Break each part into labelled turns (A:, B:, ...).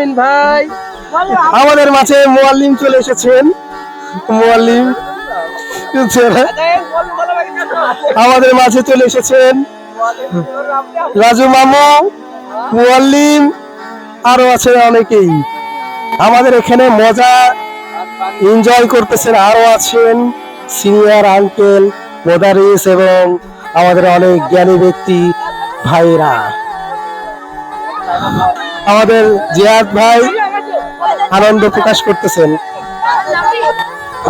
A: আলামিন ভাই।
B: আমাদের মাঝে মোয়াল্লিম চলে এসেছেন। মোয়াল্লিম। আমাদের মাঝে চলে এসেছেন। রাজু মামু, মোয়াল্লিম, আরও আছে অনেকেই। আমাদের এখানে মজা এনজয় করতেছেন, আরও আছেন সিনিয়র আঙ্কেল মোদারিস এবং আমাদের অনেক জ্ঞানী ব্যক্তি ভাইরা আমাদের জিয়াদ ভাই আনন্দ প্রকাশ করতেছেন।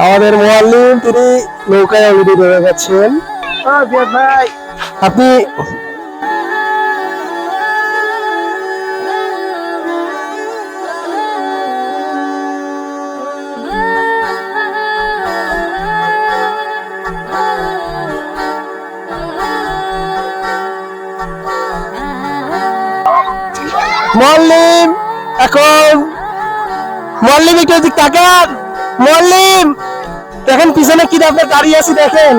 B: আমাদের মোয়াল্লিম তিনি নৌকায় অলরেডি রয়ে গেছেন আপনি মল্লিম, এখন। মল্লিম, একটু এদিক তাকান। মল্লিম, দেখেন পিছনে কি আপনার দাঁড়িয়ে আছি, দেখেন।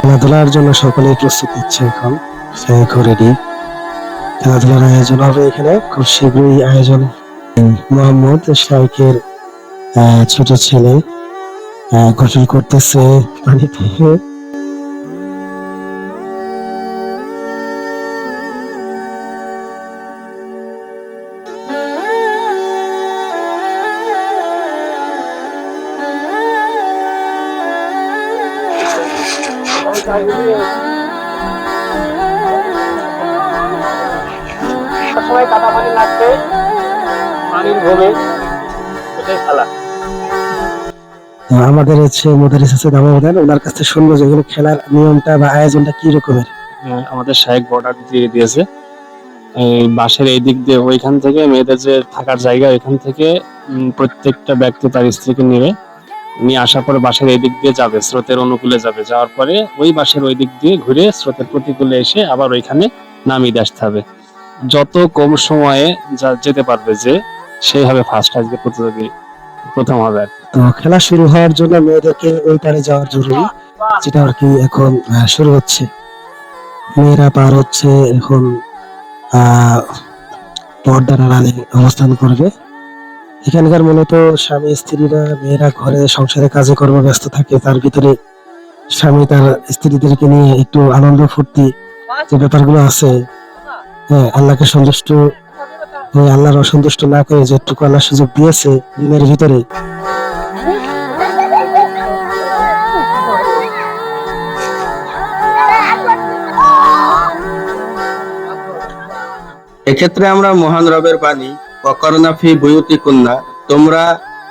B: খেলাধুলার জন্য সকলেই প্রস্তুত হচ্ছে এখন। সেই রেডি খেলাধুলার আয়োজন হবে এখানে। খুব শীঘ্রই আয়োজন। মোহাম্মদ শাইকের ছোট ছেলে গোসল করতেছে। পানি থেকে
A: সবসময় কাদা পানি লাগবে। পানির ঘুমে এটাই খেলা।
B: আমাদের হচ্ছে মোদারিস আছে দামাদান ওনার কাছে শুনব যে এগুলো খেলার নিয়মটা বা আয়োজনটা কি রকমের।
C: আমাদের শাহেক বর্ডার দিয়ে দিয়েছে। এই বাসের এই দিক দিয়ে ওইখান থেকে মেয়েদের যে থাকার জায়গা ওইখান থেকে প্রত্যেকটা ব্যক্তি তার স্ত্রীকে নেবে নিয়ে আসার পরে বাসের এই দিক দিয়ে যাবে স্রোতের অনুকূলে যাবে। যাওয়ার পরে ওই বাসের ওই দিক দিয়ে ঘুরে স্রোতের প্রতিকূলে এসে আবার ওইখানে নামিয়ে আসতে হবে। যত কম সময়ে যা যেতে পারবে যে সেই হবে ফার্স্ট আজকে প্রতিযোগী প্রথম হবে
B: তো খেলা শুরু হওয়ার জন্য মেয়েদেরকে ওই পারে যাওয়ার জরুরি, যেটা আর কি এখন শুরু হচ্ছে। মেয়েরা পার হচ্ছে এখন পর্দার আড়ালে অবস্থান করবে। এখানকার মূলত স্বামী, স্ত্রীরা, মেয়েরা ঘরে সংসারে কাজে কর্ম ব্যস্ত থাকে, তার ভিতরে স্বামী তার স্ত্রীদেরকে নিয়ে একটু আনন্দ ফুর্তি যে ব্যাপারগুলো আছে আল্লাহকে সন্তুষ্ট আল্লাহর অসন্তুষ্ট না করে যেটুকু আল্লাহ সুযোগ দিয়েছে দিনের ভিতরে।
D: এক্ষেত্রে আমরা মহান রবের বাণী অকরণা ফি বুয়ুতি কন্যা তোমরা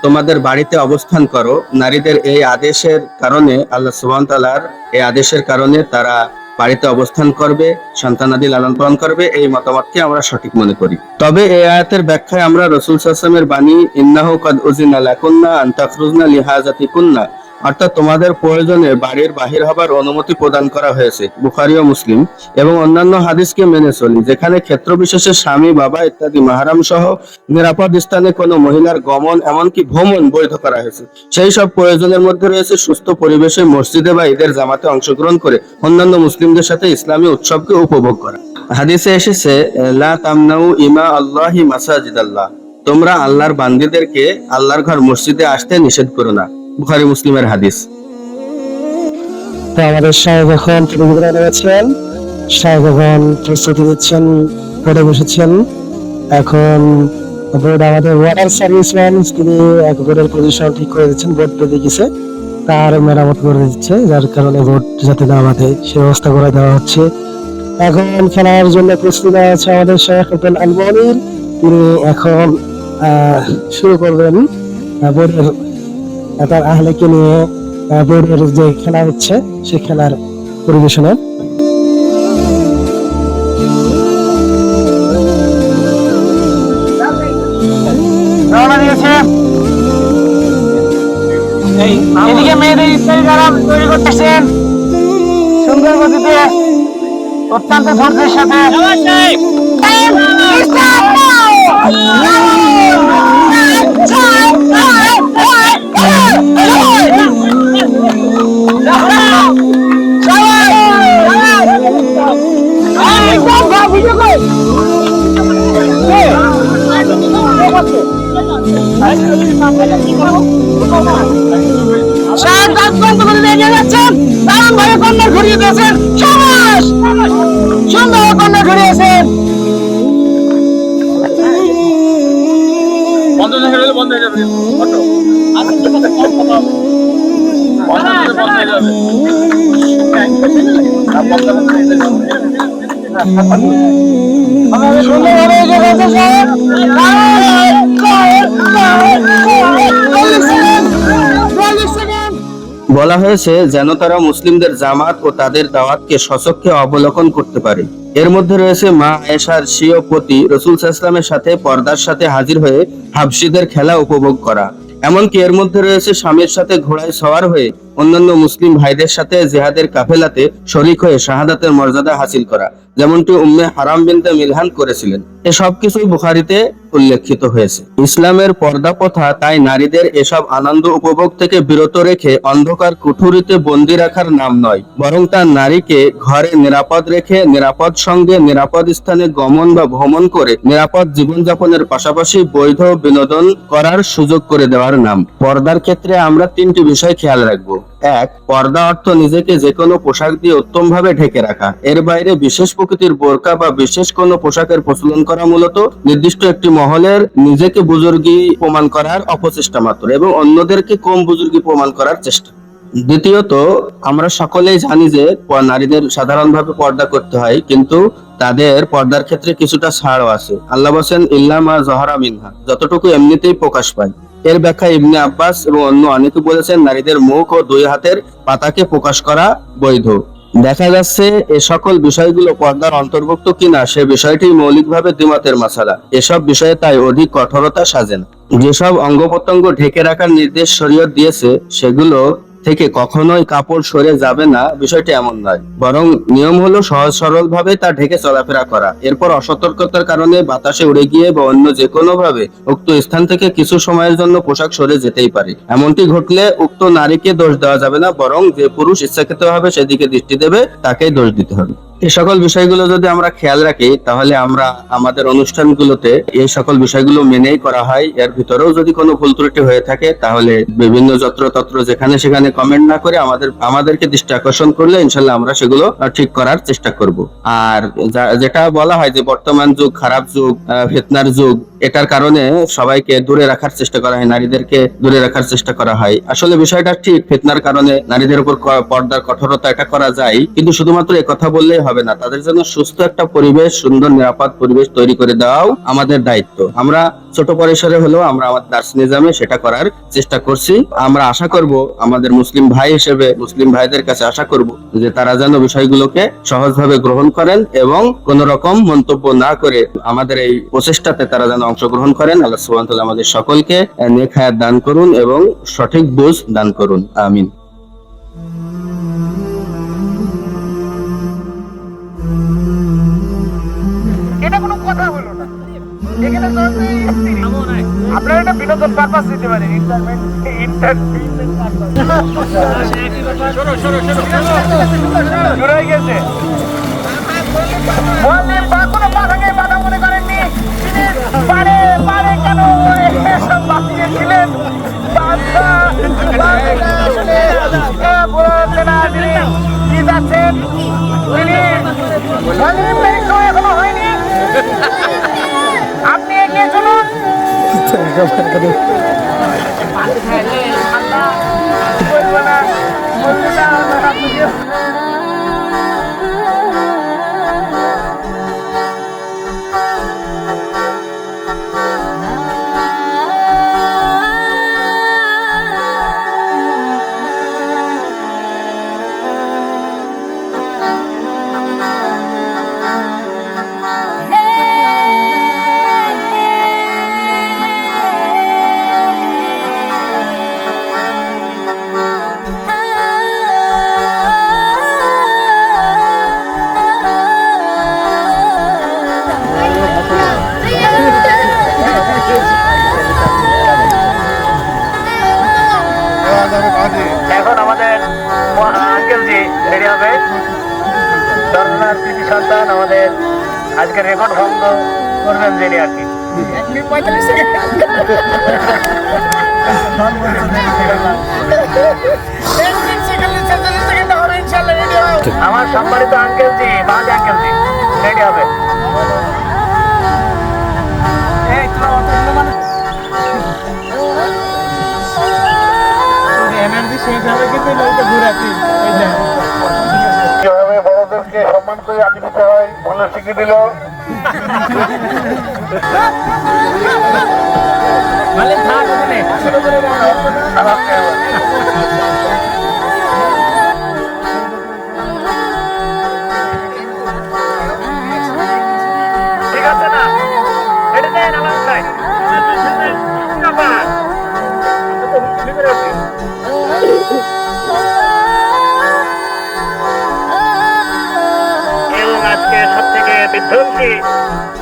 D: তোমাদের বাড়িতে অবস্থান করো। নারীদের এই আদেশের কারণে, আল্লাহ সুবহান তাআলার এই আদেশের কারণে তারা বাড়িতে অবস্থান করবে, সন্তানাদি লালন পালন করবে, এই মতামতকে আমরা সঠিক মনে করি। তবে এই আয়াতের ব্যাখ্যায় আমরা রসুল সাল্লামের বাণী, ইন্নাহ কাদ উজিনা লাকুন্না লিহাজাতি কুন্না অর্থাৎ তোমাদের প্রয়োজনে বাড়ির বাহির হবার অনুমতি প্রদান করা হয়েছে, বুখারি ও মুসলিম, এবং অন্যান্য হাদিসকে মেনে চলি, যেখানে ক্ষেত্র বিশেষে স্বামী, বাবা ইত্যাদি মাহারাম সহ নিরাপদ স্থানে কোনো মহিলার গমন এমনকি ভ্রমণ বৈধ করা হয়েছে। সেই সব প্রয়োজনের মধ্যে রয়েছে সুস্থ পরিবেশে মসজিদে বা ঈদের জামাতে অংশগ্রহণ করে অন্যান্য মুসলিমদের সাথে ইসলামী উৎসবকে উপভোগ করা। হাদিসে এসেছে, লা তামনাউ ইমা আল্লাহি মাসাজিদ আল্লাহ তোমরা আল্লাহর বান্দিদেরকে আল্লাহর ঘর মসজিদে আসতে নিষেধ করো না। বুখারি মুসলিমের হাদিস।
B: তো আমাদের সাহেব এখন প্রতিযোগিতা নেমেছেন সাহেব এখন প্রস্তুতি নিচ্ছেন, পড়ে বসেছেন। এখন বোর্ড আমাদের ওয়াটার সার্ভিস ম্যান তিনি এক বোর্ডের পজিশন ঠিক করে দিচ্ছেন বোর্ড বেঁধে গেছে। তার মেরামত করে দিচ্ছে, যার কারণে বোর্ড যাতে না বাঁধে, সে ব্যবস্থা করে দেওয়া হচ্ছে। এখন খেলার জন্য প্রস্তুতি নেওয়া আমাদের শেখ হোটেল আলমানির তিনি এখন শুরু করবেন বোর্ডের তার আহলেকে নিয়ে বোর্ডের যে খেলা হচ্ছে সেই খেলার পরিবেশনা
A: এদিকে মেয়েদের ইত্যাদি যারা তৈরি করতেছেন সুন্দর গতিতে অত্যন্ত ধৈর্যের সাথে কন্যা ঘুরিয়ে দিয়েছেন সুন্দর কন্যা ঘুরিয়েছেন বন্ধ হয়ে যাবে অটো বন্ধ হয়ে যাবে।
D: বলা হয়েছে, যেন তারা মুসলিমদের জামাত ও তাদের দাওয়াতকে সচক্ষে অবলোকন করতে পারে। এর মধ্যে রয়েছে মা আয়েশার স্বীয় পতি রসুল ইসলামের সাথে পর্দার সাথে হাজির হয়ে হাবশিদের খেলা উপভোগ করা। এমনকি এর মধ্যে রয়েছে স্বামীর সাথে ঘোড়ায় সওয়ার হয়ে অন্যান্য মুসলিম ভাইদের সাথে জেহাদের কাফেলাতে শরিক হয়ে শাহাদাতের মর্যাদা হাসিল করা, যেমনটি উম্মে হারাম বিনতে মিলহান করেছিলেন। এসব কিছুই বুখারিতে উল্লেখিত হয়েছে। ইসলামের পর্দা প্রথা তাই নারীদের এসব আনন্দ উপভোগ থেকে বিরত রেখে অন্ধকার কুঠুরিতে বন্দি রাখার নাম নয়, বরং তা নারীকে ঘরে নিরাপদ রেখে নিরাপদ সঙ্গে নিরাপদ স্থানে গমন বা ভ্রমণ করে নিরাপদ জীবনযাপনের পাশাপাশি বৈধ বিনোদন করার সুযোগ করে দেওয়ার নাম। পর্দার ক্ষেত্রে আমরা তিনটি বিষয় খেয়াল রাখব। এক, পর্দা অর্থ নিজেকে যে কোনো পোশাক দিয়ে উত্তম ভাবে ঢেকে রাখা। এর বাইরে বিশেষ প্রকৃতির বোরকা বা বিশেষ কোনো পোশাকের প্রচলন করা মূলত নির্দিষ্ট একটি মহলের নিজেকে বুজুর্গি প্রমাণ করার অপচেষ্টা মাত্র এবং অন্যদেরকে কম বুজুর্গি প্রমাণ করার চেষ্টা। দ্বিতীয়ত, আমরা সকলেই জানি যে নারীদের সাধারণভাবে পর্দা করতে হয়, কিন্তু তাদের পর্দার ক্ষেত্রে কিছুটা ছাড়ও আছে। আল্লাহ বলছেন ইল্লামা জহরা মিনহা। যতটুকু এমনিতেই প্রকাশ পায়। এর ব্যাখ্যা ইবনে আব্বাস এবং অন্য অনেকে বলেছেন নারীদের মুখ ও দুই হাতের পাতাকে প্রকাশ করা বৈধ। দেখা যাচ্ছে এ সকল বিষয়গুলো পর্দার অন্তর্ভুক্ত কিনা সে বিষয়টি মৌলিকভাবে দ্বিমতের মাসালা। এসব বিষয়ে তাই অধিক কঠোরতা সাজেন। যেসব অঙ্গ প্রত্যঙ্গ ঢেকে রাখার নির্দেশ শরীয়ত দিয়েছে, সেগুলো থেকে কখনোই কাপড় সরে যাবে না, বিষয়টি এমন নয়। বরং নিয়ম হলো সহজ সরল ভাবে তা ঢেকে চলাফেরা করা। এরপর অসতর্কতার কারণে বাতাসে উড়ে গিয়ে বা অন্য যে কোনো ভাবে উক্ত স্থান থেকে কিছু সময়ের জন্য পোশাক সরে যেতেই পারে। এমনটি ঘটলে উক্ত নারীকে দোষ দেওয়া যাবে না, বরং যে পুরুষ ইচ্ছাকৃত ভাবে সেদিকে দৃষ্টি দেবে, তাকেই দোষ দিতে হবে। এই সকল বিষয়গুলো যদি আমরা খেয়াল রাখি, তাহলে আমরা আমাদের অনুষ্ঠানগুলোতে এই সকল বিষয়গুলো মেনেই করা হয়। এর ভিতরেও যদি কোনো ভুল ত্রুটি হয়ে থাকে, তাহলে বিভিন্ন যত্রতত্র যেখানে সেখানে কমেন্ট না করে আমাদের, আমাদেরকে দৃষ্টি আকর্ষণ করলে ইনশাল্লাহ আমরা সেগুলো ঠিক করার চেষ্টা করব। আর যেটা বলা হয় যে বর্তমান যুগ, খারাপ যুগ ফিতনার যুগ এটার কারণে সবাইকে দূরে রাখার চেষ্টা করা হয়, নারীদেরকে দূরে রাখার চেষ্টা করা হয়। আসলে বিষয়টা ঠিক, ফিতনার কারণে নারীদের উপর পর্দার কঠোরতা এটা করা যায়, কিন্তু শুধুমাত্র কথা বললেই হবে না, তাদের জন্য সুস্থ একটা পরিবেশ, সুন্দর, নিরাপদ পরিবেশ তৈরি করে দেওয়াও আমাদের দায়িত্ব। আমরা ছোট পরিসরে হলেও আমরা আমাদের দার্স নিজামে সেটা করার চেষ্টা করছি। আমরা আশা করব, আমাদের মুসলিম ভাই হিসেবে, মুসলিম ভাইদের কাছে আশা করব যে তারা যেন বিষয়গুলোকে সহজভাবে গ্রহণ করেন এবং কোন রকম মন্তব্য না করে আমাদের এই প্রচেষ্টাতে তারা যেন অংশগ্রহণ করেন আল্লাহ সুবহানাহু তাআলা আমাদের সকলকে নেক হায়াত দান করুন এবং সঠিক বুঝ দান করুন আমিন
A: এটা কোনো কথা হলো না এখানে আপনারা এটা বিনোদন পারপাস দিতে পারেন ইন্টারমেন্ট হয়ে গেছে আপনি এগিয়ে চলুন। না আজকে রেকর্ড ভঙ্গ করবেন জেনে আর কি। আমার সম্মানিত আঙ্কেল জি, বাজ আঙ্কেল জি রেডি হবে। এনার্জি শেষ হবে কিন্তু লোকটা ঘুরাতি ওই আমাদেরকে সম্মান করে আমি নিতে হয় ভুলে শিখে দিল। মানে মানে। ঠিক আছে Thương.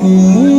A: Hum.